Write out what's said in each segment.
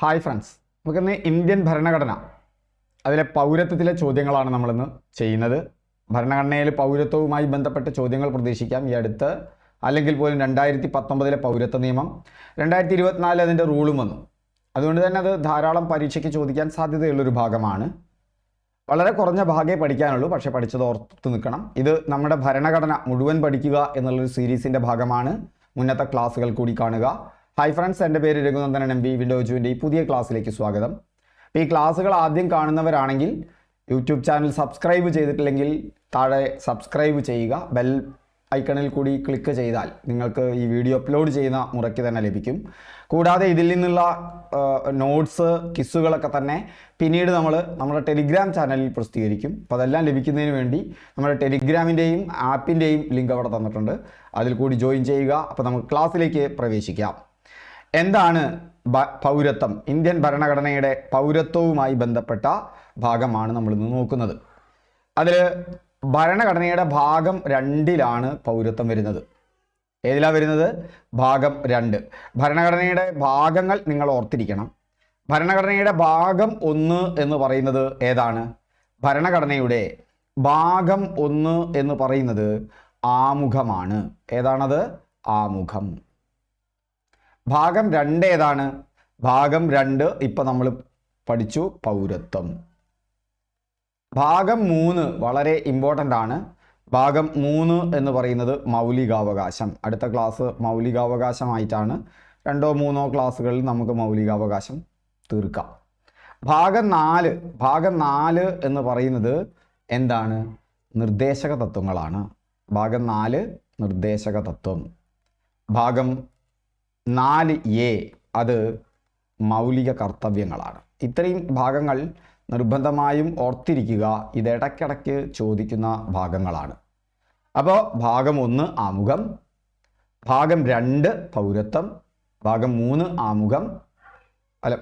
Hi friends നമുക്കിന്ന് Indian ഭരണഘടന അതിലെ പൗരത്വത്തിലെ ചോദ്യങ്ങളാണ് നമ്മളിന്ന് ചെയ്യുന്നത്. ഭരണഘടനയിൽ പൗരത്വവുമായി ബന്ധപ്പെട്ട ചോദ്യങ്ങൾ പ്രതീക്ഷിക്കാം. ഈ അടുത്ത് അല്ലെങ്കിൽ പോലും രണ്ടായിരത്തി പത്തൊമ്പതിലെ പൗരത്വ നിയമം രണ്ടായിരത്തി ഇരുപത്തിനാലിൽ അതിന്റെ റൂളും വന്നു. അതുകൊണ്ട് തന്നെ അത് ധാരാളം പരീക്ഷയ്ക്ക് ചോദിക്കാൻ സാധ്യതയുള്ളൊരു ഭാഗമാണ്. വളരെ കുറഞ്ഞ ഭാഗേ പഠിക്കാനുള്ളൂ പക്ഷേ പഠിച്ചത് ഓർത്ത് നിൽക്കണം. ഇത് നമ്മുടെ ഭരണഘടന മുഴുവൻ പഠിക്കുക എന്നുള്ളൊരു സീരീസിന്റെ ഭാഗമാണ്. മുന്നത്തെ ക്ലാസ്സുകൾ കൂടി കാണുക. ഹായ് ഫ്രണ്ട്സ് എന്റെ പേര് രഘുനന്ദനൻ എം വി വിൻഡോജുവിന്റെ ഈ പുതിയ ക്ലാസ്സിലേക്ക് സ്വാഗതം. അപ്പോൾ ഈ ക്ലാസ്സുകൾ ആദ്യം കാണുന്നവരാണെങ്കിൽ യൂട്യൂബ് ചാനൽ സബ്സ്ക്രൈബ് ചെയ്തിട്ടില്ലെങ്കിൽ താഴെ സബ്സ്ക്രൈബ് ചെയ്യുക. ബെൽ ഐക്കണിൽ കൂടി ക്ലിക്ക് ചെയ്താൽ നിങ്ങൾക്ക് ഈ വീഡിയോ അപ്ലോഡ് ചെയ്യുന്ന മുറയ്ക്ക് തന്നെ ലഭിക്കും. കൂടാതെ ഇതിൽ നിന്നുള്ള നോട്ട്സ് കിസ്സുകളൊക്കെ തന്നെ പിന്നീട് നമ്മൾ നമ്മുടെ ടെലിഗ്രാം ചാനലിൽ പ്രസിദ്ധീകരിക്കും. അപ്പോൾ അതെല്ലാം ലഭിക്കുന്നതിന് വേണ്ടി നമ്മുടെ ടെലിഗ്രാമിന്റെയും ആപ്പിന്റെയും ലിങ്ക് അവിടെ തന്നിട്ടുണ്ട്. അതിൽ കൂടി ജോയിൻ ചെയ്യുക. അപ്പോൾ നമുക്ക് ക്ലാസ്സിലേക്ക് പ്രവേശിക്കാം. എന്താണ് പൗരത്വം? ഇന്ത്യൻ ഭരണഘടനയുടെ പൗരത്വവുമായി ബന്ധപ്പെട്ട ഭാഗമാണ് നമ്മൾ ഇന്ന് നോക്കുന്നത്. അതിൽ ഭരണഘടനയുടെ ഭാഗം രണ്ടിലാണ് പൗരത്വം വരുന്നത്. ഏതിലാണ് വരുന്നത്? ഭാഗം രണ്ട്. ഭരണഘടനയുടെ ഭാഗങ്ങൾ നിങ്ങൾ ഓർത്തിരിക്കണം. ഭരണഘടനയുടെ ഭാഗം ഒന്ന് എന്ന് പറയുന്നത് ഏതാണ്? ഭരണഘടനയുടെ ഭാഗം ഒന്ന് എന്ന് പറയുന്നത് ആമുഖമാണ്. ഏതാണത്? ആമുഖം. ഭാഗം രണ്ട് ഏതാണ്? ഭാഗം രണ്ട് ഇപ്പം നമ്മൾ പഠിച്ചു പൗരത്വം. ഭാഗം മൂന്ന് വളരെ ഇമ്പോർട്ടന്റ് ആണ്. ഭാഗം മൂന്ന് എന്ന് പറയുന്നത് മൗലികാവകാശം. അടുത്ത ക്ലാസ് മൗലികാവകാശമായിട്ടാണ്. രണ്ടോ മൂന്നോ ക്ലാസ്സുകളിൽ നമുക്ക് മൗലികാവകാശം തീർക്കാം. ഭാഗം നാല് ഭാഗം നാല് എന്ന് പറയുന്നത് എന്താണ്? നിർദ്ദേശക തത്വങ്ങളാണ്. ഭാഗം നാല് നിർദ്ദേശക തത്വം. ഭാഗം നാല് എ അത് മൗലിക കർത്തവ്യങ്ങളാണ്. ഇത്രയും ഭാഗങ്ങൾ നിർബന്ധമായും ഓർത്തിരിക്കുക. ഇത് ഇടയ്ക്കിടയ്ക്ക് ചോദിക്കുന്ന ഭാഗങ്ങളാണ്. അപ്പോൾ ഭാഗം ഒന്ന് ആമുഖം ഭാഗം രണ്ട് പൗരത്വം ഭാഗം മൂന്ന് ആമുഖം അല്ല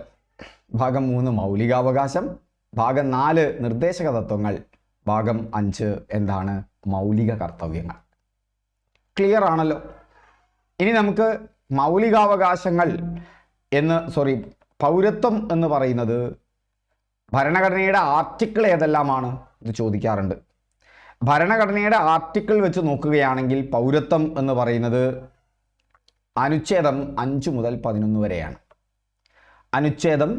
ഭാഗം മൂന്ന് മൗലികാവകാശം ഭാഗം നാല് നിർദ്ദേശക തത്വങ്ങൾ ഭാഗം അഞ്ച് എന്താണ് മൗലിക കർത്തവ്യങ്ങൾ. ക്ലിയർ ആണല്ലോ? ഇനി നമുക്ക് മൗലികാവകാശങ്ങൾ എന്ന് സോറി പൗരത്വം എന്ന് പറയുന്നത് ഭരണഘടനയുടെ ആർട്ടിക്കിൾ ഏതെല്ലാമാണ് ഇത് ചോദിക്കാറുണ്ട്. ഭരണഘടനയുടെ ആർട്ടിക്കിൾ വെച്ച് നോക്കുകയാണെങ്കിൽ പൗരത്വം എന്ന് പറയുന്നത് അനുച്ഛേദം അഞ്ച് മുതൽ പതിനൊന്ന് വരെയാണ്. അനുച്ഛേദം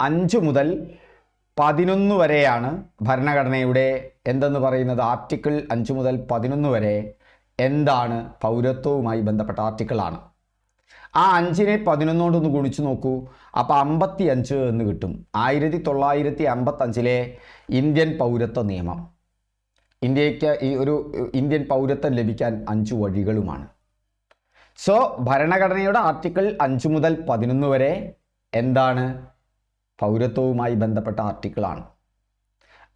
അഞ്ച് മുതൽ പതിനൊന്ന് വരെയാണ് ഭരണഘടനയുടെ എന്തെന്ന് പറയുന്നത്? ആർട്ടിക്കിൾ അഞ്ച് മുതൽ പതിനൊന്ന് വരെ എന്താണ് പൗരത്വവുമായി ബന്ധപ്പെട്ട ആർട്ടിക്കിളാണ് ആ അഞ്ചിനെ പതിനൊന്നുകൊണ്ടൊന്ന് ഗുണിച്ചു നോക്കൂ. അപ്പോൾ അമ്പത്തി അഞ്ച് എന്ന് കിട്ടും. ആയിരത്തി തൊള്ളായിരത്തി അമ്പത്തഞ്ചിലെ ഇന്ത്യൻ പൗരത്വ നിയമം. ഇന്ത്യയ്ക്ക് ഈ ഒരു ഇന്ത്യൻ പൗരത്വം ലഭിക്കാൻ അഞ്ച് വഴികളുമാണ്. സോ ഭരണഘടനയുടെ ആർട്ടിക്കിൾ അഞ്ച് മുതൽ പതിനൊന്ന് വരെ എന്താണ്? പൗരത്വവുമായി ബന്ധപ്പെട്ട ആർട്ടിക്കിളാണ്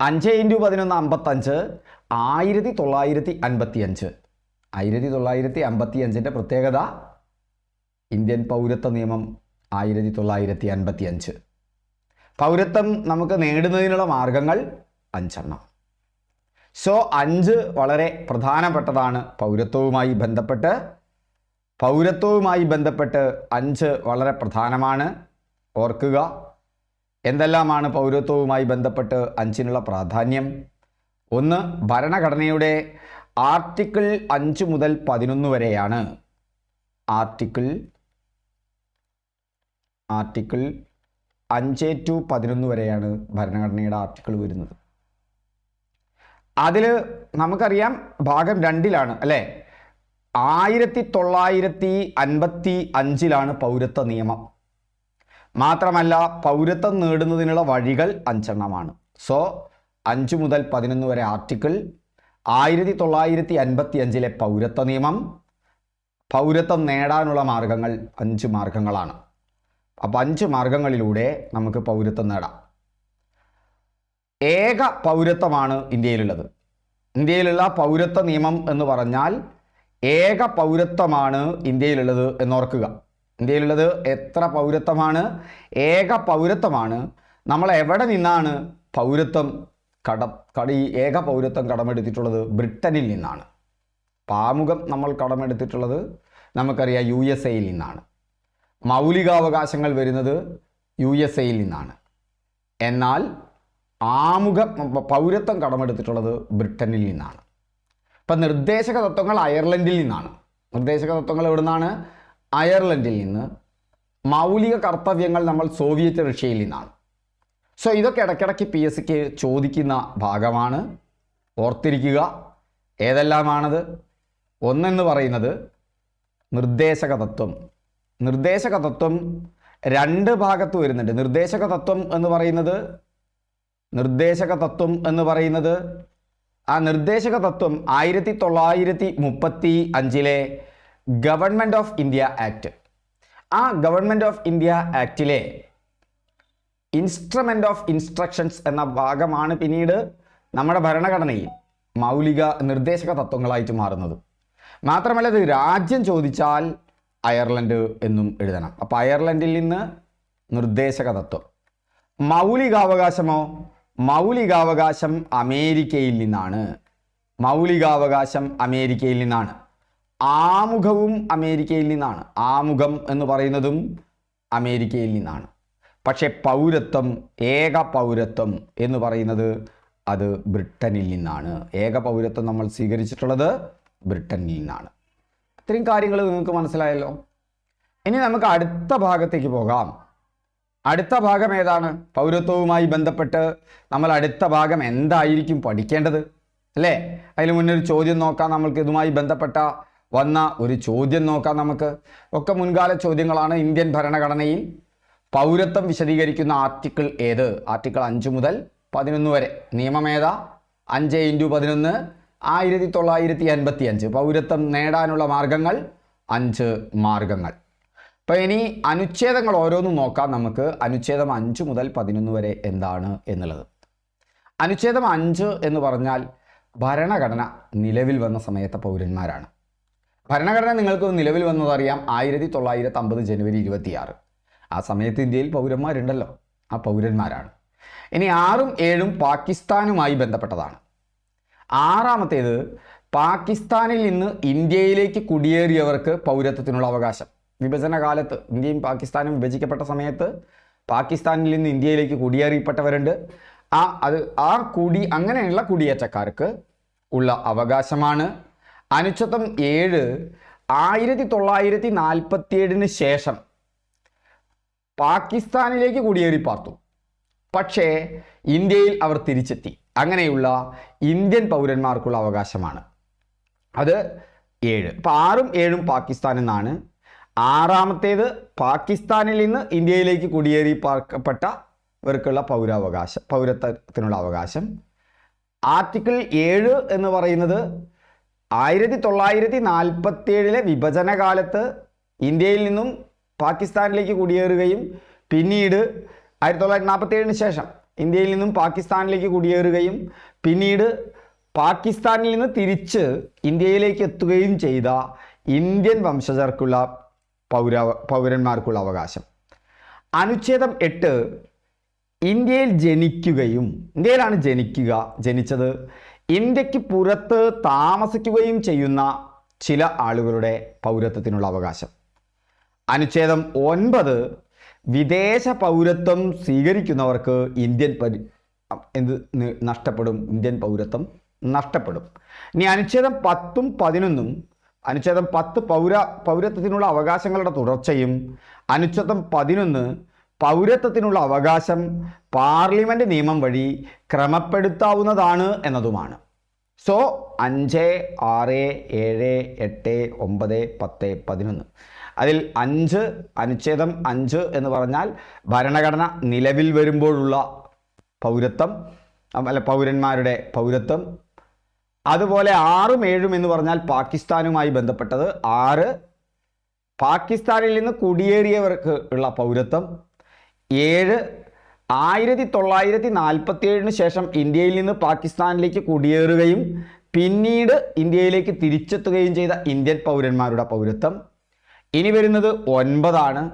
അഞ്ച് ഇന്റു പതിനൊന്ന് അമ്പത്തഞ്ച് ആയിരത്തി തൊള്ളായിരത്തി അൻപത്തി അഞ്ച് ആയിരത്തി തൊള്ളായിരത്തി അമ്പത്തി അഞ്ചിന്റെ പ്രത്യേകത ഇന്ത്യൻ പൗരത്വ നിയമം ആയിരത്തി തൊള്ളായിരത്തി അൻപത്തി അഞ്ച് പൗരത്വം നമുക്ക് നേടുന്നതിനുള്ള മാർഗങ്ങൾ അഞ്ചെണ്ണം. സോ അഞ്ച് വളരെ പ്രധാനപ്പെട്ടതാണ് പൗരത്വവുമായി ബന്ധപ്പെട്ട്. പൗരത്വവുമായി ബന്ധപ്പെട്ട് അഞ്ച് വളരെ പ്രധാനമാണ്. ഓർക്കുക എന്തെല്ലാമാണ് പൗരത്വവുമായി ബന്ധപ്പെട്ട് അഞ്ചിനുള്ള പ്രാധാന്യം? ഒന്ന് ഭരണഘടനയുടെ ആർട്ടിക്കിൾ അഞ്ച് മുതൽ പതിനൊന്ന് വരെയാണ്. ആർട്ടിക്കിൾ ആർട്ടിക്കിൾ അഞ്ച് ടു പതിനൊന്ന് വരെയാണ് ഭരണഘടനയുടെ ആർട്ടിക്കിൾ വരുന്നത്. അതിൽ നമുക്കറിയാം ഭാഗം രണ്ടിലാണ് അല്ലേ? ആയിരത്തി തൊള്ളായിരത്തി അൻപത്തി അഞ്ചിലാണ് പൗരത്വ നിയമം. മാത്രമല്ല പൗരത്വം നേടുന്നതിനുള്ള വഴികൾ അഞ്ചെണ്ണമാണ്. സോ അഞ്ച് മുതൽ പതിനൊന്ന് വരെ ആർട്ടിക്കിൾ ആയിരത്തി തൊള്ളായിരത്തി അൻപത്തി അഞ്ചിലെ പൗരത്വ നിയമം പൗരത്വം നേടാനുള്ള മാർഗങ്ങൾ അഞ്ച് മാർഗങ്ങളാണ്. അപ്പം അഞ്ച് മാർഗങ്ങളിലൂടെ നമുക്ക് പൗരത്വം നേടാം. ഏക പൗരത്വമാണ് ഇന്ത്യയിലുള്ളത്. ഇന്ത്യയിലുള്ള പൗരത്വ നിയമം എന്ന് പറഞ്ഞാൽ ഏക പൗരത്വമാണ് ഇന്ത്യയിലുള്ളത് എന്നോർക്കുക. ഇന്ത്യയിലുള്ളത് എത്ര പൗരത്വമാണ്? ഏക പൗരത്വമാണ്. നമ്മൾ എവിടെ നിന്നാണ് പൗരത്വം കട കട ഏക പൗരത്വം കടമെടുത്തിട്ടുള്ളത്? ബ്രിട്ടനിൽ നിന്നാണ്. പാമുഖം നമ്മൾ കടമെടുത്തിട്ടുള്ളത് നമുക്കറിയാം യു എസ് എയിൽ നിന്നാണ്. മൗലികാവകാശങ്ങൾ വരുന്നത് യു എസ് എയിൽ നിന്നാണ്. എന്നാൽ ആമുഖ പൗരത്വം കടമെടുത്തിട്ടുള്ളത് ബ്രിട്ടനിൽ നിന്നാണ്. ഇപ്പം നിർദ്ദേശക തത്വങ്ങൾ അയർലൻഡിൽ നിന്നാണ്. നിർദ്ദേശക തത്വങ്ങൾ എവിടെ നിന്നാണ് അയർലൻഡിൽ നിന്ന്. മൗലിക കർത്തവ്യങ്ങൾ നമ്മൾ സോവിയറ്റ് റഷ്യയിൽ നിന്നാണ്. സോ ഇതൊക്കെ ഇടയ്ക്കിടയ്ക്ക് പി എസ് സിക്ക് ചോദിക്കുന്ന ഭാഗമാണ്. ഓർത്തിരിക്കുക ഏതെല്ലാമാണത്? ഒന്നെന്ന് പറയുന്നത് നിർദ്ദേശക തത്വം നിർദ്ദേശക തത്വം രണ്ട് ഭാഗത്ത് വരുന്നുണ്ട്. നിർദ്ദേശക തത്വം എന്ന് പറയുന്നത് നിർദ്ദേശക തത്വം എന്ന് പറയുന്നത് ആ നിർദ്ദേശക തത്വം ആയിരത്തി തൊള്ളായിരത്തി മുപ്പത്തി അഞ്ചിലെ ഗവൺമെന്റ് ഓഫ് ഇന്ത്യ ആക്ട്. ആ ഗവൺമെന്റ് ഓഫ് ഇന്ത്യ ആക്റ്റിലെ ഇൻസ്ട്രുമെന്റ് ഓഫ് ഇൻസ്ട്രക്ഷൻസ് എന്ന ഭാഗമാണ് പിന്നീട് നമ്മുടെ ഭരണഘടനയിൽ മൗലിക നിർദ്ദേശക തത്വങ്ങളായിട്ട് മാറുന്നത്. മാത്രമല്ല ഇത് രാജ്യം ചോദിച്ചാൽ അയർലൻഡ് എന്നും എഴുതണം. അപ്പോൾ അയർലൻഡിൽ നിന്ന് നിർദ്ദേശക തത്വം മൗലികാവകാശമോ? മൗലികാവകാശം അമേരിക്കയിൽ നിന്നാണ്. മൗലികാവകാശം അമേരിക്കയിൽ നിന്നാണ്. ആമുഖവും അമേരിക്കയിൽ നിന്നാണ്. ആമുഖം എന്ന് പറയുന്നതും അമേരിക്കയിൽ നിന്നാണ്. പക്ഷേ പൗരത്വം ഏക പൗരത്വം എന്ന് പറയുന്നത് അത് ബ്രിട്ടനിൽ നിന്നാണ്. ഏക പൗരത്വം നമ്മൾ സ്വീകരിച്ചിട്ടുള്ളത് ബ്രിട്ടനിൽ നിന്നാണ്. ഇത്രയും കാര്യങ്ങൾ നിങ്ങൾക്ക് മനസ്സിലായല്ലോ. ഇനി നമുക്ക് അടുത്ത ഭാഗത്തേക്ക് പോകാം. അടുത്ത ഭാഗം ഏതാണ്? പൗരത്വവുമായി ബന്ധപ്പെട്ട് നമ്മൾ അടുത്ത ഭാഗം എന്തായിരിക്കും പഠിക്കേണ്ടത്? അല്ലേ? അതിന് മുന്നേ ഒരു ചോദ്യം നോക്കാം. നമ്മൾക്ക് ഇതുമായി ബന്ധപ്പെട്ട വന്ന ഒരു ചോദ്യം നോക്കാം നമുക്ക്. ഒക്കെ മുൻകാല ചോദ്യങ്ങളാണ് ഇന്ത്യൻ ഭരണഘടനയിൽ. പൗരത്വം വിശദീകരിക്കുന്ന ആർട്ടിക്കിൾ ഏത്? ആർട്ടിക്കിൾ അഞ്ച് മുതൽ പതിനൊന്ന് വരെ. നിയമമേത അഞ്ച് ഇന്റു പതിനൊന്ന് ആയിരത്തി തൊള്ളായിരത്തി അൻപത്തി അഞ്ച് പൗരത്വം നേടാനുള്ള മാർഗങ്ങൾ അഞ്ച് മാർഗങ്ങൾ. അപ്പോൾ ഇനി അനുച്ഛേദങ്ങൾ ഓരോന്നും നോക്കാം. നമുക്ക് അനുച്ഛേദം അഞ്ച് മുതൽ പതിനൊന്ന് വരെ എന്താണ് എന്നുള്ളത്. അനുച്ഛേദം അഞ്ച് എന്ന് പറഞ്ഞാൽ ഭരണഘടന നിലവിൽ വന്ന സമയത്തെ പൗരന്മാരാണ്. ഭരണഘടന നിങ്ങൾക്ക് നിലവിൽ വന്നതറിയാം ആയിരത്തി തൊള്ളായിരത്തി അമ്പത് ജനുവരി ഇരുപത്തിയാറ്. ആ സമയത്ത് ഇന്ത്യയിൽ പൗരന്മാരുണ്ടല്ലോ. ആ പൗരന്മാരാണ്. ഇനി ആറും ഏഴും പാകിസ്ഥാനുമായി ബന്ധപ്പെട്ടതാണ്. ആറാമത്തേത് പാകിസ്ഥാനിൽ നിന്ന് ഇന്ത്യയിലേക്ക് കുടിയേറിയവർക്ക് പൗരത്വത്തിനുള്ള അവകാശം. വിഭജന കാലത്ത് ഇന്ത്യയും പാകിസ്ഥാനും വിഭജിക്കപ്പെട്ട സമയത്ത് പാകിസ്ഥാനിൽ നിന്ന് ഇന്ത്യയിലേക്ക് കുടിയേറിയപ്പെട്ടവരുണ്ട്. ആ അത് ആ കുടി അങ്ങനെയുള്ള കുടിയേറ്റക്കാർക്ക് ഉള്ള അവകാശമാണ്. അനുച്ഛത്വം ഏഴ് ആയിരത്തി തൊള്ളായിരത്തി നാൽപ്പത്തിയേഴിന് ശേഷം പാകിസ്ഥാനിലേക്ക് കുടിയേറി പാർത്തു പക്ഷേ ഇന്ത്യയിൽ അവർ തിരിച്ചെത്തി. അങ്ങനെയുള്ള ഇന്ത്യൻ പൗരന്മാർക്കുള്ള അവകാശമാണ്. അത് ഏഴ്. അപ്പം ആറും ഏഴും പാകിസ്ഥാൻ എന്നാണ്. ആറാമത്തേത് പാകിസ്ഥാനിൽ നിന്ന് ഇന്ത്യയിലേക്ക് കുടിയേറി പാർക്കപ്പെട്ടവർക്കുള്ള പൗരാവകാശം പൗരത്വത്തിനുള്ള അവകാശം. ആർട്ടിക്കിൾ ഏഴ് എന്ന് പറയുന്നത് ആയിരത്തി തൊള്ളായിരത്തി നാൽപ്പത്തി ഏഴിലെ വിഭജന കാലത്ത് ഇന്ത്യയിൽ നിന്നും പാകിസ്ഥാനിലേക്ക് കുടിയേറുകയും പിന്നീട് ആയിരത്തി തൊള്ളായിരത്തി നാൽപ്പത്തി ഏഴിന് ശേഷം ഇന്ത്യയിൽ നിന്നും പാകിസ്ഥാനിലേക്ക് കുടിയേറുകയും പിന്നീട് പാകിസ്ഥാനിൽ നിന്ന് തിരിച്ച് ഇന്ത്യയിലേക്ക് എത്തുകയും ചെയ്ത ഇന്ത്യൻ വംശജർക്കുള്ള പൗര പൗരന്മാർക്കുള്ള അവകാശം. അനുച്ഛേദം എട്ട് ഇന്ത്യയിൽ ജനിക്കുകയും ഇന്ത്യയിലാണ് ജനിക്കുക ജനിച്ചത് ഇന്ത്യയ്ക്ക് പുറത്ത് താമസിക്കുകയും ചെയ്യുന്ന ചില ആളുകളുടെ പൗരത്വത്തിനുള്ള അവകാശം. അനുച്ഛേദം ഒൻപത് വിദേശ പൗരത്വം സ്വീകരിക്കുന്നവർക്ക് ഇന്ത്യൻ പരി എന്ത് നഷ്ടപ്പെടും. ഇന്ത്യൻ പൗരത്വം നഷ്ടപ്പെടും. ഇനി അനുച്ഛേദം പത്തും പതിനൊന്നും അനുച്ഛേദം പത്ത് പൗര പൗരത്വത്തിനുള്ള അവകാശങ്ങളുടെ തുടർച്ചയും അനുച്ഛേദം പതിനൊന്ന് പൗരത്വത്തിനുള്ള അവകാശം പാർലമെന്റ് നിയമം വഴി ക്രമപ്പെടുത്താവുന്നതാണ് എന്നതുമാണ്. സോ അഞ്ച് ആറ് ഏഴ് എട്ട് ഒമ്പത് പത്ത് പതിനൊന്ന്. അതിൽ അഞ്ച് അനുച്ഛേദം അഞ്ച് എന്ന് പറഞ്ഞാൽ ഭരണഘടന നിലവിൽ വരുമ്പോഴുള്ള പൗരത്വം അല്ല പൗരന്മാരുടെ പൗരത്വം. അതുപോലെ ആറും ഏഴും എന്ന് പറഞ്ഞാൽ പാകിസ്ഥാനുമായി ബന്ധപ്പെട്ടത് ആറ്. പാകിസ്ഥാനിൽ നിന്ന് കുടിയേറിയവർക്ക് ഉള്ള പൗരത്വം ഏഴ്. ആയിരത്തി തൊള്ളായിരത്തി നാൽപ്പത്തി ഏഴിന് ശേഷം ഇന്ത്യയിൽ നിന്ന് പാകിസ്ഥാനിലേക്ക് കുടിയേറുകയും പിന്നീട് ഇന്ത്യയിലേക്ക് തിരിച്ചെത്തുകയും ചെയ്ത ഇന്ത്യൻ പൗരന്മാരുടെ പൗരത്വം. ഇനി വരുന്നത് ഒൻപതാണ്.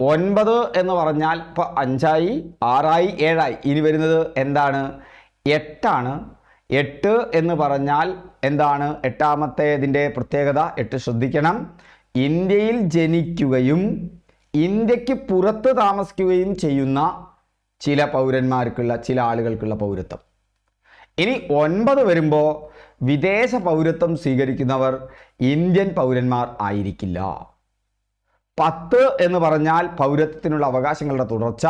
ഒൻപത് എന്ന് പറഞ്ഞാൽ ഇപ്പോൾ അഞ്ചായി ആറായി ഏഴായി. ഇനി വരുന്നത് എന്താണ്? എട്ടാണ്. എട്ട് എന്ന് പറഞ്ഞാൽ എന്താണ്? എട്ടാമത്തേതിന്റെ പ്രത്യേകത എട്ട് ശ്രദ്ധിക്കണം. ഇന്ത്യയിൽ ജനിക്കുകയും ഇന്ത്യയ്ക്ക് പുറത്ത് താമസിക്കുകയും ചെയ്യുന്ന ചില പൗരന്മാർക്കുള്ള ചില ആളുകൾക്കുള്ള പൗരത്വം. ഇനി ഒൻപത് വരുമ്പോൾ വിദേശ പൗരത്വം സ്വീകരിക്കുന്നവർ ഇന്ത്യൻ പൗരന്മാർ ആയിരിക്കില്ല. പത്ത് എന്ന് പറഞ്ഞാൽ പൗരത്വത്തിനുള്ള അവകാശങ്ങളുടെ തുടർച്ച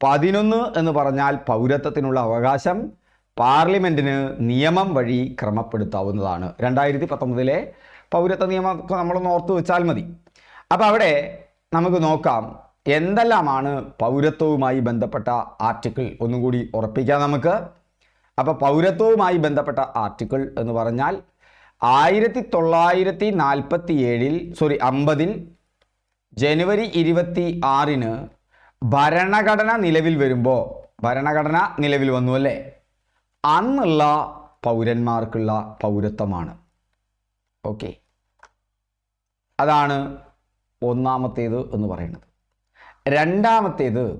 പതിനൊന്ന് എന്ന് പറഞ്ഞാൽ പൗരത്വത്തിനുള്ള അവകാശം പാർലമെന്റിന് നിയമം വഴി ക്രമപ്പെടുത്താവുന്നതാണ്. രണ്ടായിരത്തി പത്തൊമ്പതിലെ പൗരത്വ നിയമം നമ്മളൊന്ന് ഓർത്ത് വെച്ചാൽ മതി. അപ്പോൾ അവിടെ നമുക്ക് നോക്കാം എന്തെല്ലാമാണ് പൗരത്വവുമായി ബന്ധപ്പെട്ട ആർട്ടിക്കിൾ? ഒന്നും കൂടി ഉറപ്പിക്കാം നമുക്ക്. അപ്പോൾ പൗരത്വവുമായി ബന്ധപ്പെട്ട ആർട്ടിക്കിൾ എന്ന് പറഞ്ഞാൽ ആയിരത്തി തൊള്ളായിരത്തി നാൽപ്പത്തി ഏഴിൽ സോറി അമ്പതിൽ ജനുവരി ഇരുപത്തി ആറിന് ഭരണഘടന നിലവിൽ വരുമ്പോൾ ഭരണഘടന നിലവിൽ വന്നു അല്ലേ? അന്നുള്ള പൗരന്മാർക്കുള്ള പൗരത്വമാണ്. ഓക്കെ. അതാണ് ഒന്നാമത്തേത് എന്ന് പറയുന്നത്. രണ്ടാമത്തേത്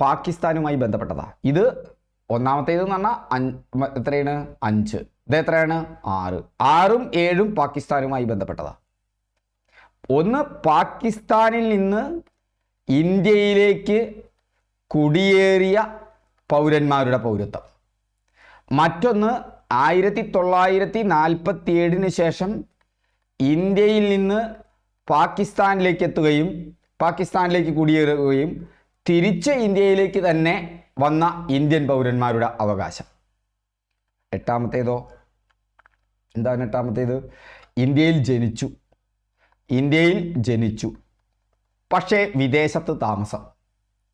പാകിസ്ഥാനുമായി ബന്ധപ്പെട്ടതാ. ഇത് ഒന്നാമത്തേത് എന്ന് പറഞ്ഞാൽ അഞ്ച് എത്രയാണ്? അഞ്ച്. ഇത് എത്രയാണ്? ആറ്. ആറും ഏഴും പാകിസ്ഥാനുമായി ബന്ധപ്പെട്ടതാ. ഒന്ന് പാകിസ്ഥാനിൽ നിന്ന് ഇന്ത്യയിലേക്ക് കുടിയേറിയ പൗരന്മാരുടെ പൗരത്വം. മറ്റൊന്ന് ആയിരത്തി തൊള്ളായിരത്തി നാൽപ്പത്തി ഏഴിന് ശേഷം ഇന്ത്യയിൽ നിന്ന് പാകിസ്ഥാനിലേക്ക് എത്തുകയും പാകിസ്ഥാനിലേക്ക് കുടിയേറുകയും തിരിച്ച് ഇന്ത്യയിലേക്ക് തന്നെ വന്ന ഇന്ത്യൻ പൗരന്മാരുടെ അവകാശം. എട്ടാമത്തേതോ? എന്താണ് എട്ടാമത്തേത്? ഇന്ത്യയിൽ ജനിച്ചു. ഇന്ത്യയിൽ ജനിച്ചു. പക്ഷേ വിദേശത്ത് താമസം.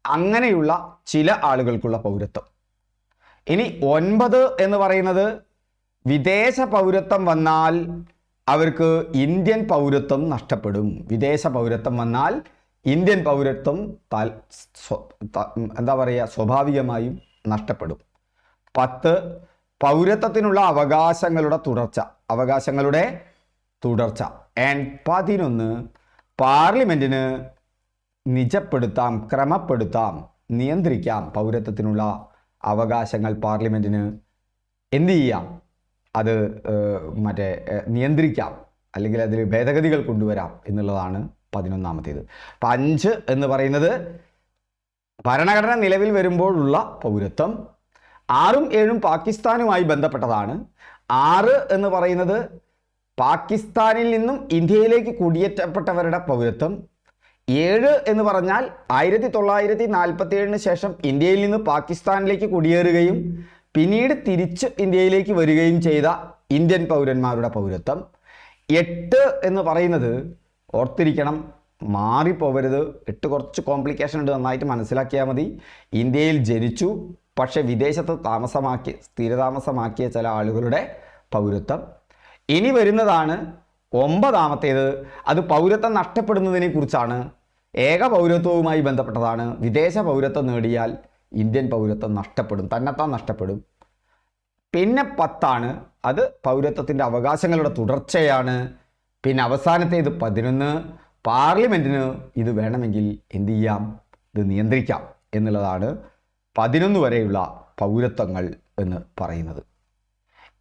അങ്ങനെയുള്ള ചില ആളുകൾക്കുള്ള പൗരത്വം. ഇനി ഒൻപത് എന്ന് പറയുന്നത് വിദേശ പൗരത്വം വന്നാൽ അവർക്ക് ഇന്ത്യൻ പൗരത്വം നഷ്ടപ്പെടും. വിദേശ പൗരത്വം വന്നാൽ ഇന്ത്യൻ പൗരത്വം താൽ എന്താ പറയുക സ്വാഭാവികമായും നഷ്ടപ്പെടും. പത്ത് പൗരത്വത്തിനുള്ള അവകാശങ്ങളുടെ തുടർച്ച. അവകാശങ്ങളുടെ തുടർച്ച. ആൻഡ് പതിനൊന്ന് പാർലമെന്റിന് നിജപ്പെടുത്താം ക്രമപ്പെടുത്താം നിയന്ത്രിക്കാം പൗരത്വത്തിനുള്ള അവകാശങ്ങൾ പാർലമെന്റിന് എന്ത് ചെയ്യാം? അത് മറ്റേ നിയന്ത്രിക്കാം അല്ലെങ്കിൽ അതിൽ ഭേദഗതികൾ കൊണ്ടുവരാം എന്നുള്ളതാണ് പതിനൊന്നാമത്തേത്. അപ്പം അഞ്ച് എന്ന് പറയുന്നത് ഭരണഘടന നിലവിൽ വരുമ്പോഴുള്ള പൗരത്വം ആറും ഏഴും പാകിസ്ഥാനുമായി ബന്ധപ്പെട്ടതാണ്. ആറ് എന്ന് പറയുന്നത് പാകിസ്ഥാനിൽ നിന്നും ഇന്ത്യയിലേക്ക് കുടിയേറ്റപ്പെട്ടവരുടെ പൗരത്വം. ഏഴ് എന്ന് പറഞ്ഞാൽ ആയിരത്തി തൊള്ളായിരത്തി നാൽപ്പത്തി ഏഴിന് ശേഷം ഇന്ത്യയിൽ നിന്ന് പാകിസ്ഥാനിലേക്ക് കുടിയേറുകയും പിന്നീട് തിരിച്ച് ഇന്ത്യയിലേക്ക് വരികയും ചെയ്ത ഇന്ത്യൻ പൗരന്മാരുടെ പൗരത്വം. എട്ട് എന്ന് പറയുന്നത് ഓർത്തിരിക്കണം മാറിപ്പോവരുത്. എട്ട് കുറച്ച് കോംപ്ലിക്കേഷൻ ഉണ്ട് നന്നായിട്ട് മനസ്സിലാക്കിയാൽ മതി. ഇന്ത്യയിൽ ജനിച്ചു പക്ഷേ വിദേശത്ത് താമസമാക്കി സ്ഥിരതാമസമാക്കിയ ചില ആളുകളുടെ പൗരത്വം. ഇനി വരുന്നതാണ് ഒമ്പതാമത്തേത്. അത് പൗരത്വം നഷ്ടപ്പെടുന്നതിനെ കുറിച്ചാണ്. ഏക പൗരത്വവുമായി ബന്ധപ്പെട്ടതാണ്. വിദേശ പൗരത്വം നേടിയാൽ ഇന്ത്യൻ പൗരത്വം നഷ്ടപ്പെടും. തന്നെത്താൻ നഷ്ടപ്പെടും. പിന്നെ പത്താണ്. അത് പൗരത്വത്തിന്റെ അവകാശങ്ങളുടെ തുടർച്ചയാണ്. പിന്നെ അവസാനത്തേത് പതിനൊന്ന്. പാർലമെന്റിന് ഇത് വേണമെങ്കിൽ എന്ത് ചെയ്യാം? ഇത് നിയന്ത്രിക്കാം എന്നുള്ളതാണ് പതിനൊന്ന് വരെയുള്ള പൗരത്വങ്ങൾ എന്ന് പറയുന്നത്.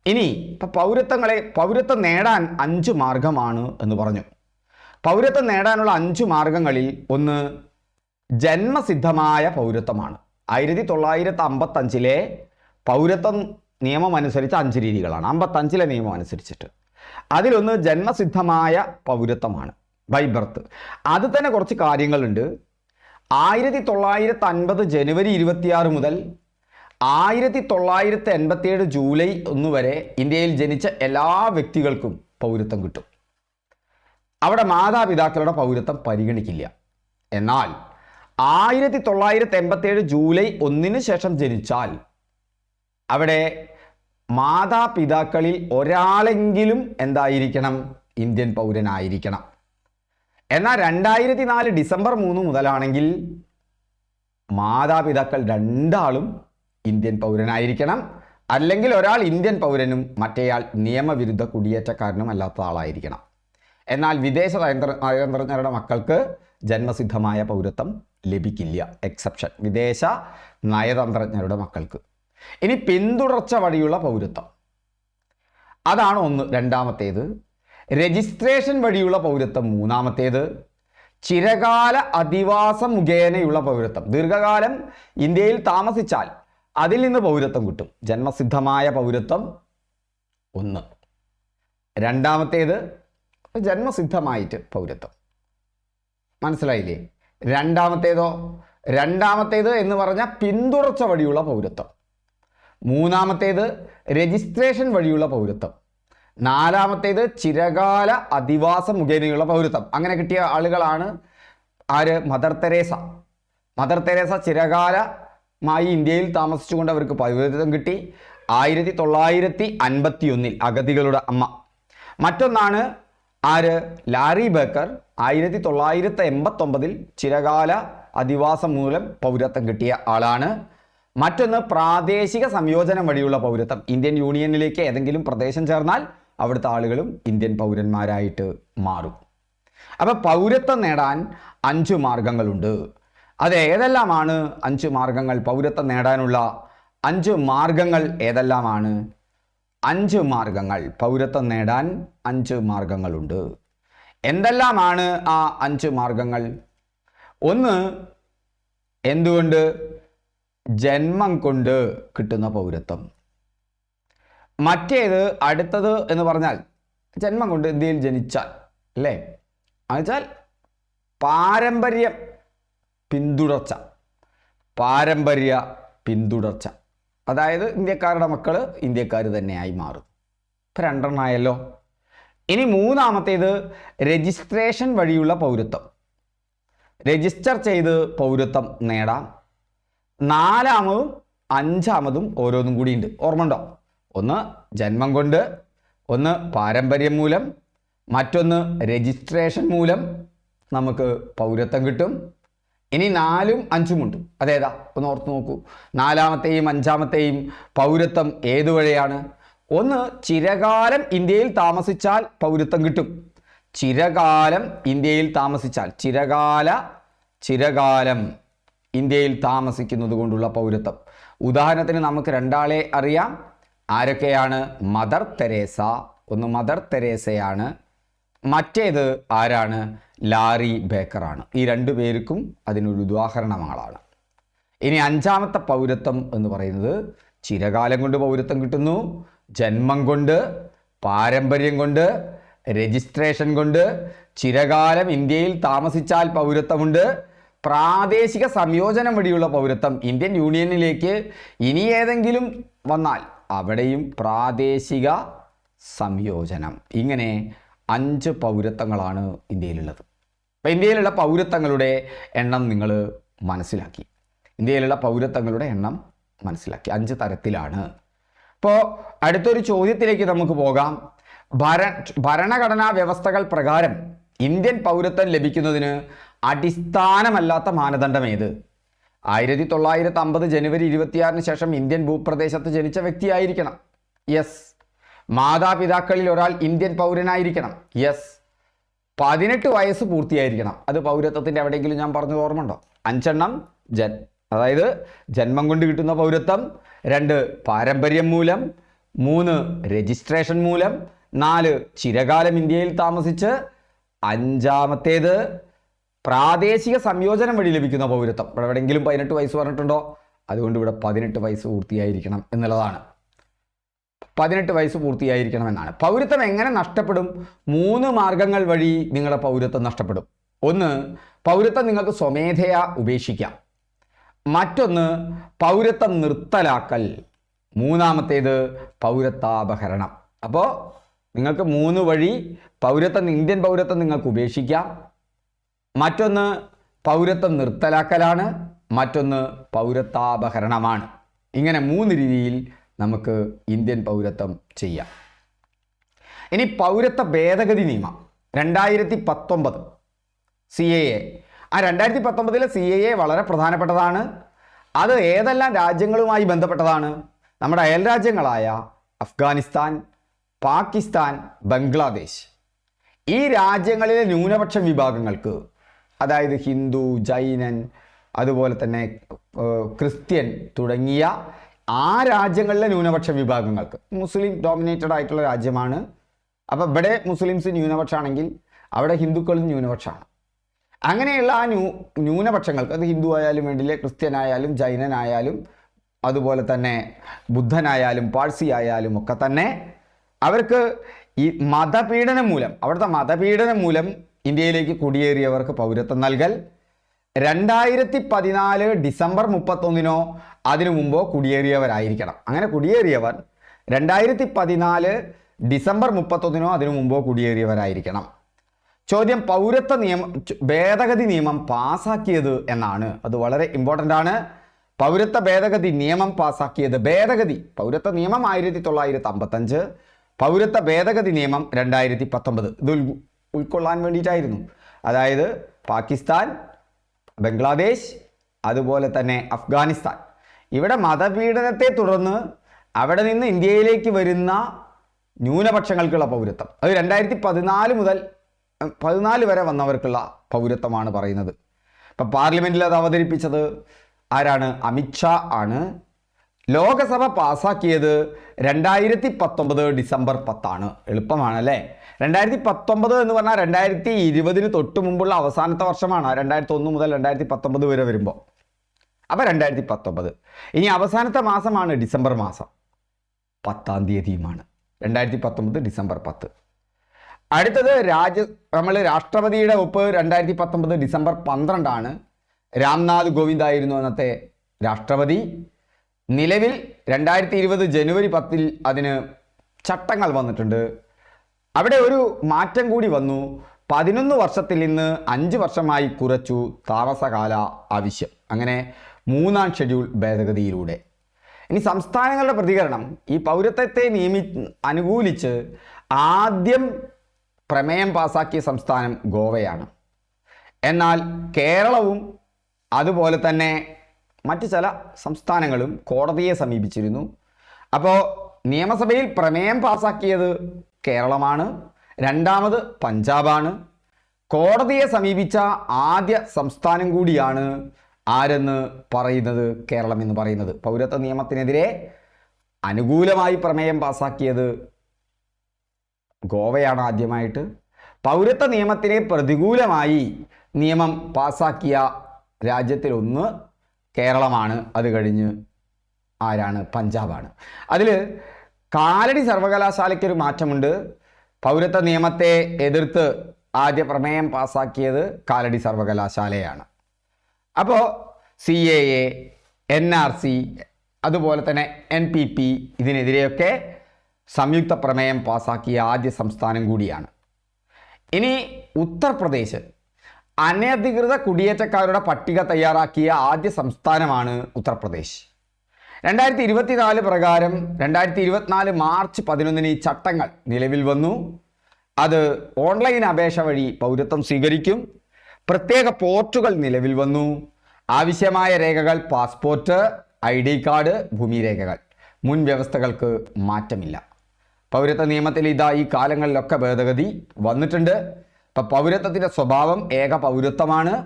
ഇനി ഇപ്പം പൗരത്വങ്ങളെ പൗരത്വം നേടാൻ അഞ്ച് മാർഗമാണ് എന്ന് പറഞ്ഞു. പൗരത്വം നേടാനുള്ള അഞ്ച് മാർഗങ്ങളിൽ ഒന്ന് ജന്മസിദ്ധമായ പൗരത്വമാണ്. ആയിരത്തി തൊള്ളായിരത്തി അമ്പത്തഞ്ചിലെ പൗരത്വം നിയമം അനുസരിച്ച് അഞ്ച് രീതികളാണ്. അമ്പത്തഞ്ചിലെ നിയമം അനുസരിച്ചിട്ട്. അതിലൊന്ന് ജന്മസിദ്ധമായ പൗരത്വമാണ് ബൈ ബർത്ത് അത് തന്നെ കുറച്ച് കാര്യങ്ങളുണ്ട്. ആയിരത്തി തൊള്ളായിരത്തി അൻപത് ജനുവരി ഇരുപത്തിയാറ് മുതൽ ആയിരത്തി തൊള്ളായിരത്തി എൺപത്തിയേഴ് ജൂലൈ ഒന്ന് വരെ ഇന്ത്യയിൽ ജനിച്ച എല്ലാ വ്യക്തികൾക്കും പൗരത്വം കിട്ടും. അവിടെ മാതാപിതാക്കളുടെ പൗരത്വം പരിഗണിക്കില്ല. എന്നാൽ ആയിരത്തി തൊള്ളായിരത്തി എൺപത്തിയേഴ് ജൂലൈ ഒന്നിന് ശേഷം ജനിച്ചാൽ അവിടെ മാതാപിതാക്കളിൽ ഒരാളെങ്കിലും എന്തായിരിക്കണം? ഇന്ത്യൻ പൗരനായിരിക്കണം. എന്നാൽ രണ്ടായിരത്തി നാല് ഡിസംബർ മൂന്ന് മുതലാണെങ്കിൽ മാതാപിതാക്കൾ രണ്ടാളും ഇന്ത്യൻ പൗരനായിരിക്കണം. അല്ലെങ്കിൽ ഒരാൾ ഇന്ത്യൻ പൗരനും മറ്റേയാൾ നിയമവിരുദ്ധ കുടിയേറ്റക്കാരനും അല്ലാത്ത ആളായിരിക്കണം. എന്നാൽ വിദേശ നയതന്ത്രജ്ഞരുടെ മക്കൾക്ക് ജന്മസിദ്ധമായ പൗരത്വം ലഭിക്കില്ല. എക്സെപ്ഷൻ വിദേശ നയതന്ത്രജ്ഞരുടെ മക്കൾക്ക്. ഇനി പിന്തുടർച്ച വഴിയുള്ള പൗരത്വം. അതാണ് ഒന്ന്. രണ്ടാമത്തേത് രജിസ്ട്രേഷൻ വഴിയുള്ള പൗരത്വം. മൂന്നാമത്തേത് ചിരകാല അധിവാസം മുഖേനയുള്ള പൗരത്വം. ദീർഘകാലം ഇന്ത്യയിൽ താമസിച്ചാൽ അതിൽ നിന്ന് പൗരത്വം കിട്ടും. ജന്മസിദ്ധമായ പൗരത്വം ഒന്ന്. രണ്ടാമത്തേത് ജന്മസിദ്ധമായിട്ട് പൗരത്വം. മനസ്സിലായില്ലേ? രണ്ടാമത്തേതോ? രണ്ടാമത്തേത് എന്ന് പറഞ്ഞാൽ പിന്തുടർച്ച വഴിയുള്ള പൗരത്വം. മൂന്നാമത്തേത് രജിസ്ട്രേഷൻ വഴിയുള്ള പൗരത്വം. നാലാമത്തേത് ചിരകാല അധിവാസം മുഖേനയുള്ള പൗരത്വം. അങ്ങനെ കിട്ടിയ ആളുകളാണ് ആര്? Mother Teresa. മദർ തെരേസ ചിരകാലമായി ഇന്ത്യയിൽ താമസിച്ചുകൊണ്ട് അവർക്ക് പൗരത്വം കിട്ടി. ആയിരത്തി തൊള്ളായിരത്തി അൻപത്തി ഒന്നിൽ അഗതികളുടെ അമ്മ. മറ്റൊന്നാണ് ആര്? Larry Baker. ആയിരത്തി തൊള്ളായിരത്തി എൺപത്തൊമ്പതിൽ ചിരകാല അധിവാസം മൂലം പൗരത്വം കിട്ടിയ ആളാണ്. മറ്റൊന്ന് പ്രാദേശിക സംയോജനം വഴിയുള്ള പൗരത്വം. ഇന്ത്യൻ യൂണിയനിലേക്ക് ഏതെങ്കിലും പ്രദേശം ചേർന്നാൽ അവിടുത്തെ ആളുകളും ഇന്ത്യൻ പൗരന്മാരായിട്ട് മാറും. അപ്പോൾ പൗരത്വം നേടാൻ അഞ്ച് മാർഗങ്ങളുണ്ട്. അത് ഏതെല്ലാമാണ് അഞ്ച് മാർഗങ്ങൾ? പൗരത്വം നേടാനുള്ള അഞ്ച് മാർഗങ്ങൾ ഏതെല്ലാമാണ്? അഞ്ച് മാർഗങ്ങൾ. പൗരത്വം നേടാൻ അഞ്ച് മാർഗങ്ങളുണ്ട്. എന്തെല്ലാമാണ് ആ അഞ്ച് മാർഗങ്ങൾ? ഒന്ന് എന്തുകൊണ്ട്? ജന്മം കൊണ്ട് കിട്ടുന്ന പൗരത്വം. മറ്റേത് അടുത്തത് എന്ന് പറഞ്ഞാൽ ജന്മം കൊണ്ട് ഇന്ത്യയിൽ ജനിച്ചാൽ. അല്ലേ? എന്നുവെച്ചാൽ പാരമ്പര്യം പിന്തുടർച്ച. പാരമ്പര്യ പിന്തുടർച്ച. അതായത് ഇന്ത്യക്കാരുടെ മക്കൾ ഇന്ത്യക്കാർ തന്നെയായി മാറും. ഇപ്പം രണ്ടെണ്ണമായല്ലോ ഇനി മൂന്നാമത്തേത് രജിസ്ട്രേഷൻ വഴിയുള്ള പൗരത്വം. രജിസ്റ്റർ ചെയ്ത് പൗരത്വം നേടാം. നാലാമതും അഞ്ചാമതും ഓരോന്നും കൂടിയുണ്ട്. ഓർമ്മയുണ്ടോ? ഒന്ന് ജന്മം കൊണ്ട് ഒന്ന് പാരമ്പര്യം മൂലം മറ്റൊന്ന് രജിസ്ട്രേഷൻ മൂലം നമുക്ക് പൗരത്വം കിട്ടും. ഇനി നാലും അഞ്ചുമുണ്ട് അതേതാ? ഒന്ന് ഓർത്ത് നോക്കൂ. നാലാമത്തെയും അഞ്ചാമത്തെയും പൗരത്വം ഏതു വഴിയാണ്? ഒന്ന് ചിരകാലം ഇന്ത്യയിൽ താമസിച്ചാൽ പൗരത്വം കിട്ടും. ചിരകാലം ഇന്ത്യയിൽ താമസിച്ചാൽ ചിരകാല ചിരകാലം ഇന്ത്യയിൽ താമസിക്കുന്നത് കൊണ്ടുള്ള പൗരത്വം. ഉദാഹരണത്തിന് നമുക്ക് രണ്ടാളെ അറിയാം. ആരൊക്കെയാണ്? Mother Teresa. ഒന്ന് മദർ തെരേസയാണ്. മറ്റേത് ആരാണ്? ലാറി ബേക്കറാണ്. ഈ രണ്ടു പേർക്കും അതിനൊരു ഉദാഹരണങ്ങളാണ്. ഇനി അഞ്ചാമത്തെ പൗരത്വം എന്ന് പറയുന്നത് ചിരകാലം കൊണ്ട് പൗരത്വം കിട്ടുന്നു ജന്മം കൊണ്ട് പാരമ്പര്യം കൊണ്ട് രജിസ്ട്രേഷൻ കൊണ്ട് ചിരകാലം ഇന്ത്യയിൽ താമസിച്ചാൽ പൗരത്വമുണ്ട്. പ്രാദേശിക സംയോജനം വഴിയുള്ള പൗരത്വം ഇന്ത്യൻ യൂണിയനിലേക്ക് ഇനി ഏതെങ്കിലും വന്നാൽ അവിടെയും പ്രാദേശിക സംയോജനം. ഇങ്ങനെ അഞ്ച് പൗരത്വങ്ങളാണ് ഇന്ത്യയിലുള്ളത്. അപ്പോൾ ഇന്ത്യയിലുള്ള പൗരത്വങ്ങളുടെ എണ്ണം നിങ്ങൾ മനസ്സിലാക്കി. ഇന്ത്യയിലുള്ള പൗരത്വങ്ങളുടെ എണ്ണം മനസ്സിലാക്കി. അഞ്ച് തരത്തിലാണ്. അപ്പോൾ അടുത്തൊരു ചോദ്യത്തിലേക്ക് നമുക്ക് പോകാം. ഭര ഭരണഘടനാ വ്യവസ്ഥകൾ പ്രകാരം ഇന്ത്യൻ പൗരത്വം ലഭിക്കുന്നതിന് അടിസ്ഥാനമല്ലാത്ത മാനദണ്ഡം ഏത്? ആയിരത്തി തൊള്ളായിരത്തി അമ്പത് ജനുവരി ഇരുപത്തിയാറിന് ശേഷം ഇന്ത്യൻ ഭൂപ്രദേശത്ത് ജനിച്ച വ്യക്തിയായിരിക്കണം. യെസ്. മാതാപിതാക്കളിൽ ഒരാൾ ഇന്ത്യൻ പൗരനായിരിക്കണം. യെസ് പതിനെട്ട് വയസ്സ് പൂർത്തിയായിരിക്കണം. അത് പൗരത്വത്തിന്റെ എവിടെയെങ്കിലും ഞാൻ പറഞ്ഞു ഓർമ്മയുണ്ടോ? അഞ്ചെണ്ണം ജൻ അതായത് ജന്മം കൊണ്ട് കിട്ടുന്ന പൗരത്വം രണ്ട് പാരമ്പര്യം മൂലം മൂന്ന് രജിസ്ട്രേഷൻ മൂലം നാല് ചിരകാലം ഇന്ത്യയിൽ താമസിച്ച് അഞ്ചാമത്തേത് പ്രാദേശിക സംയോജനം വഴി ലഭിക്കുന്ന പൗരത്വം. ഇവിടെ എവിടെയെങ്കിലും പതിനെട്ട് വയസ്സ് പറഞ്ഞിട്ടുണ്ടോ? അതുകൊണ്ട് ഇവിടെ പതിനെട്ട് വയസ്സ് പൂർത്തിയായിരിക്കണം എന്നുള്ളതാണ്. പതിനെട്ട് വയസ്സ് പൂർത്തിയായിരിക്കണം എന്നാണ് പൗരത്വം എങ്ങനെ നഷ്ടപ്പെടും? മൂന്ന് മാർഗങ്ങൾ വഴി നിങ്ങളുടെ പൗരത്വം നഷ്ടപ്പെടും. ഒന്ന് പൗരത്വം നിങ്ങൾക്ക് സ്വമേധയാ ഉപേക്ഷിക്കാം. മറ്റൊന്ന് പൗരത്വം നിർത്തലാക്കൽ. മൂന്നാമത്തേത് പൗരത്വാപഹരണം. അപ്പോൾ നിങ്ങൾക്ക് മൂന്ന് വഴി പൗരത്വം ഇന്ത്യൻ പൗരത്വം നിങ്ങൾക്ക് ഉപേക്ഷിക്കാം. മറ്റൊന്ന് പൗരത്വം നിർത്തലാക്കലാണ്. മറ്റൊന്ന് പൗരത്വാപഹരണമാണ്. ഇങ്ങനെ മൂന്ന് രീതിയിൽ നമുക്ക് ഇന്ത്യൻ പൗരത്വം ചെയ്യാം. ഇനി പൗരത്വ ഭേദഗതി നിയമം. രണ്ടായിരത്തി പത്തൊമ്പത് സി എ എ ആ രണ്ടായിരത്തി പത്തൊമ്പതിലെ സി എ എ വളരെ പ്രധാനപ്പെട്ടതാണ്. അത് ഏതെല്ലാം രാജ്യങ്ങളുമായി ബന്ധപ്പെട്ടതാണ്? നമ്മുടെ അയൽ രാജ്യങ്ങളായ അഫ്ഗാനിസ്ഥാൻ പാകിസ്ഥാൻ ബംഗ്ലാദേശ്. ഈ രാജ്യങ്ങളിലെ ന്യൂനപക്ഷ വിഭാഗങ്ങൾക്ക് അതായത് ഹിന്ദു ജൈനൻ അതുപോലെ തന്നെ ക്രിസ്ത്യൻ തുടങ്ങിയ ആ രാജ്യങ്ങളിലെ ന്യൂനപക്ഷ വിഭാഗങ്ങൾക്ക്. മുസ്ലിം ഡോമിനേറ്റഡ് ആയിട്ടുള്ള രാജ്യമാണ്. അപ്പോൾ ഇവിടെ മുസ്ലിംസ് ന്യൂനപക്ഷമാണെങ്കിൽ അവിടെ ഹിന്ദുക്കളും ന്യൂനപക്ഷമാണ് അങ്ങനെയുള്ള ആ ന്യൂ ന്യൂനപക്ഷങ്ങൾക്ക് അത് ഹിന്ദു ആയാലും വേണ്ടില്ല ക്രിസ്ത്യനായാലും ജൈനനായാലും അതുപോലെ തന്നെ ബുദ്ധനായാലും പാഴ്സി ആയാലും ഒക്കെ തന്നെ അവർക്ക് ഈ മതപീഡനം മൂലം അവിടുത്തെ മതപീഡനം മൂലം ഇന്ത്യയിലേക്ക് കുടിയേറിയവർക്ക് പൗരത്വം നൽകൽ. രണ്ടായിരത്തി പതിനാല് ഡിസംബർ മുപ്പത്തൊന്നിനോ അതിനു മുമ്പോ കുടിയേറിയവരായിരിക്കണം. അങ്ങനെ കുടിയേറിയവർ രണ്ടായിരത്തി പതിനാല് ഡിസംബർ മുപ്പത്തൊന്നിനോ അതിനു മുമ്പോ കുടിയേറിയവരായിരിക്കണം. ചോദ്യം പൗരത്വ നിയമം ഭേദഗതി നിയമം പാസാക്കിയത് എന്നാണ്. അത് വളരെ ഇമ്പോർട്ടന്റ് ആണ്. പൗരത്വ ഭേദഗതി നിയമം പാസാക്കിയത് ഭേദഗതി പൗരത്വ നിയമം ആയിരത്തി തൊള്ളായിരത്തി അമ്പത്തഞ്ച് പൗരത്വ ഭേദഗതി നിയമം രണ്ടായിരത്തി പത്തൊമ്പത് ഇത് ഉൾ ഉൾക്കൊള്ളാൻ വേണ്ടിയിട്ടായിരുന്നു. അതായത് പാകിസ്ഥാൻ ബംഗ്ലാദേശ് അതുപോലെ തന്നെ അഫ്ഗാനിസ്ഥാൻ. ഇവിടെ മതപീഡനത്തെ തുടർന്ന് അവിടെ നിന്ന് ഇന്ത്യയിലേക്ക് വരുന്ന ന്യൂനപക്ഷങ്ങൾക്കുള്ള പൗരത്വം. അത് രണ്ടായിരത്തി പതിനാല് മുതൽ പതിനാല് വരെ വന്നവർക്കുള്ള പൗരത്വമാണ് പറയുന്നത്. ഇപ്പം പാർലമെന്റിൽ അത് അവതരിപ്പിച്ചത് ആരാണ്? അമിത്ഷാ ആണ്. ലോകസഭ പാസാക്കിയത് രണ്ടായിരത്തി പത്തൊമ്പത് ഡിസംബർ പത്താണ്. എളുപ്പമാണ് അല്ലേ രണ്ടായിരത്തി പത്തൊമ്പത് എന്ന് പറഞ്ഞാൽ രണ്ടായിരത്തി ഇരുപതിന് തൊട്ട് മുമ്പുള്ള അവസാനത്തെ വർഷമാണ്. രണ്ടായിരത്തി ഒന്ന് മുതൽ രണ്ടായിരത്തി പത്തൊമ്പത് വരെ വരുമ്പോൾ അപ്പോൾ രണ്ടായിരത്തി പത്തൊമ്പത് ഇനി അവസാനത്തെ മാസമാണ് ഡിസംബർ മാസം. പത്താം തീയതിയുമാണ്. രണ്ടായിരത്തി പത്തൊമ്പത് ഡിസംബർ പത്ത്. അടുത്തത് രാജ്യ നമ്മൾ രാഷ്ട്രപതിയുടെ ഒപ്പ് രണ്ടായിരത്തി പത്തൊമ്പത് ഡിസംബർ പന്ത്രണ്ടാണ്. രാംനാഥ് കോവിന്ദ് ആയിരുന്നു അന്നത്തെ രാഷ്ട്രപതി. നിലവിൽ രണ്ടായിരത്തി ഇരുപത് ജനുവരി പത്തിൽ അതിന് ചട്ടങ്ങൾ വന്നിട്ടുണ്ട്. അവിടെ ഒരു മാറ്റം കൂടി വന്നു. പതിനൊന്ന് വർഷത്തിൽ നിന്ന് അഞ്ച് വർഷമായി കുറച്ചു താമസകാല ആവശ്യം. അങ്ങനെ മൂന്നാം ഷെഡ്യൂൾ ഭേദഗതിയിലൂടെ. ഇനി സംസ്ഥാനങ്ങളുടെ പ്രതികരണം. ഈ പൗരത്വത്തെ നിയമി അനുകൂലിച്ച് ആദ്യം പ്രമേയം പാസാക്കിയ സംസ്ഥാനം ഗോവയാണ്. എന്നാൽ കേരളവും അതുപോലെ തന്നെ മറ്റ് ചില സംസ്ഥാനങ്ങളും കോടതിയെ സമീപിച്ചിരുന്നു. അപ്പോൾ നിയമസഭയിൽ പ്രമേയം പാസാക്കിയത് കേരളമാണ്. രണ്ടാമത് പഞ്ചാബാണ്. കോടതിയെ സമീപിച്ച ആദ്യ സംസ്ഥാനം കൂടിയാണ് ആരെന്ന് പറയുന്നത് കേരളം എന്ന് പറയുന്നത്? പൗരത്വ നിയമത്തിനെതിരെ അനുകൂലമായി പ്രമേയം പാസാക്കിയത് ഗോവയാണ് ആദ്യമായിട്ട്. പൗരത്വ നിയമത്തിനെ പ്രതികൂലമായി നിയമം പാസാക്കിയ രാജ്യത്തിലൊന്ന് കേരളമാണ്. അത് കഴിഞ്ഞ് ആരാണ്? പഞ്ചാബാണ്. അതിൽ കാലടി സർവകലാശാലയ്ക്കൊരു മാറ്റമുണ്ട്. പൗരത്വ നിയമത്തെ എതിർത്ത് ആദ്യ പ്രമേയം പാസാക്കിയത് കാലടി സർവകലാശാലയാണ്. അപ്പോൾ C A A N R C അതുപോലെ തന്നെ എൻ പി പി ഇതിനെതിരെയൊക്കെ സംയുക്ത പ്രമേയം പാസാക്കിയ ആദ്യ സംസ്ഥാനം കൂടിയാണ്. ഇനി ഉത്തർപ്രദേശ്. അനധികൃത കുടിയേറ്റക്കാരുടെ പട്ടിക തയ്യാറാക്കിയ ആദ്യ സംസ്ഥാനമാണ് ഉത്തർപ്രദേശ്. രണ്ടായിരത്തി ഇരുപത്തിനാല് പ്രകാരം രണ്ടായിരത്തി ഇരുപത്തിനാല് മാർച്ച് പതിനൊന്നിന് ഈ ചട്ടങ്ങൾ നിലവിൽ വന്നു. അത് ഓൺലൈൻ അപേക്ഷ വഴി പൗരത്വം സ്വീകരിക്കും. പ്രത്യേക പോർട്ടുകൾ നിലവിൽ വന്നു. ആവശ്യമായ രേഖകൾ പാസ്പോർട്ട് ഐ ഡി കാർഡ് ഭൂമി രേഖകൾ. മുൻ വ്യവസ്ഥകൾക്ക് മാറ്റമില്ല. പൗരത്വ നിയമത്തിൽ ഇതാ ഈ കാലങ്ങളിലൊക്കെ ഭേദഗതി വന്നിട്ടുണ്ട്. ഇപ്പം പൗരത്വത്തിന്റെ സ്വഭാവം ഏക പൗരത്വമാണ്.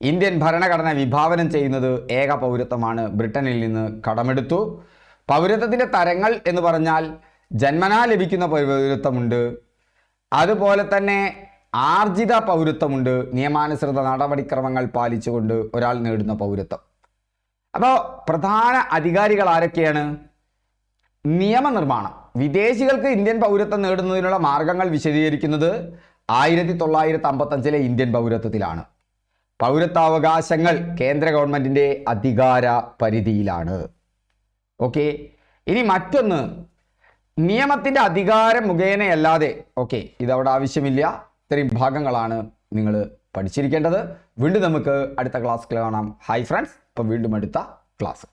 ഇന്ത്യൻ ഭരണഘടന വിഭാവനം ചെയ്യുന്നത് ഏക പൗരത്വമാണ്. ബ്രിട്ടനിൽ നിന്ന് കടമെടുത്തു. പൗരത്വത്തിന്റെ തരങ്ങൾ എന്ന് പറഞ്ഞാൽ ജന്മനാ ലഭിക്കുന്ന പൗരത്വമുണ്ട്. അതുപോലെ തന്നെ ആർജിത പൗരത്വമുണ്ട്. നിയമാനുസൃത നടപടിക്രമങ്ങൾ പാലിച്ചുകൊണ്ട് ഒരാൾ നേടുന്ന പൗരത്വം. അപ്പോൾ പ്രധാന അധികാരികൾ ആരൊക്കെയാണ്? നിയമനിർമ്മാണം. വിദേശികൾക്ക് ഇന്ത്യൻ പൗരത്വം നേടുന്നതിനുള്ള മാർഗങ്ങൾ വിശദീകരിക്കുന്നത് ആയിരത്തി തൊള്ളായിരത്തി അമ്പത്തഞ്ചിലെ ഇന്ത്യൻ പൗരത്വത്തിലാണ്. പൗരത്വാവകാശങ്ങൾ കേന്ദ്ര ഗവൺമെന്റിന്റെ അധികാര പരിധിയിലാണ്. ഓക്കെ? ഇനി മറ്റൊന്ന്. നിയമത്തിന്റെ അധികാരം മുഖേനയല്ലാതെ ഓക്കെ ഇതവിടെ ആവശ്യമില്ല. ഇത്രയും ഭാഗങ്ങളാണ് നിങ്ങൾ പഠിച്ചിരിക്കേണ്ടത്. വീണ്ടും നമുക്ക് അടുത്ത ക്ലാസ്സിൽ കാണാം. ഹായ് ഫ്രണ്ട്സ് ഇപ്പം വീണ്ടും അടുത്ത ക്ലാസ്